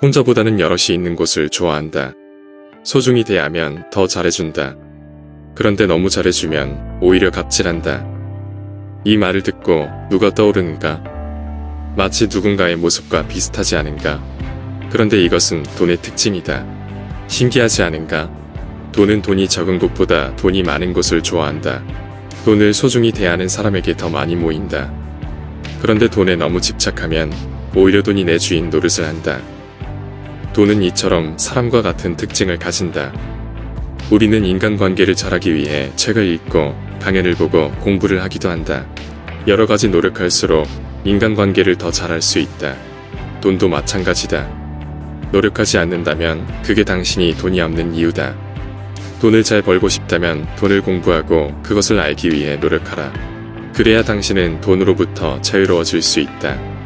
혼자보다는 여럿이 있는 곳을 좋아한다. 소중히 대하면 더 잘해준다. 그런데 너무 잘해주면 오히려 갑질한다. 이 말을 듣고 누가 떠오르는가? 마치 누군가의 모습과 비슷하지 않은가? 그런데 이것은 돈의 특징이다. 신기하지 않은가? 돈은 돈이 적은 곳보다 돈이 많은 곳을 좋아한다. 돈을 소중히 대하는 사람에게 더 많이 모인다. 그런데 돈에 너무 집착하면 오히려 돈이 내 주인 노릇을 한다. 돈은 이처럼 사람과 같은 특징을 가진다. 우리는 인간관계를 잘하기 위해 책을 읽고 강연을 보고 공부를 하기도 한다. 여러 가지 노력할수록 인간관계를 더 잘할 수 있다. 돈도 마찬가지다. 노력하지 않는다면 그게 당신이 돈이 없는 이유다. 돈을 잘 벌고 싶다면 돈을 공부하고 그것을 알기 위해 노력하라. 그래야 당신은 돈으로부터 자유로워질 수 있다.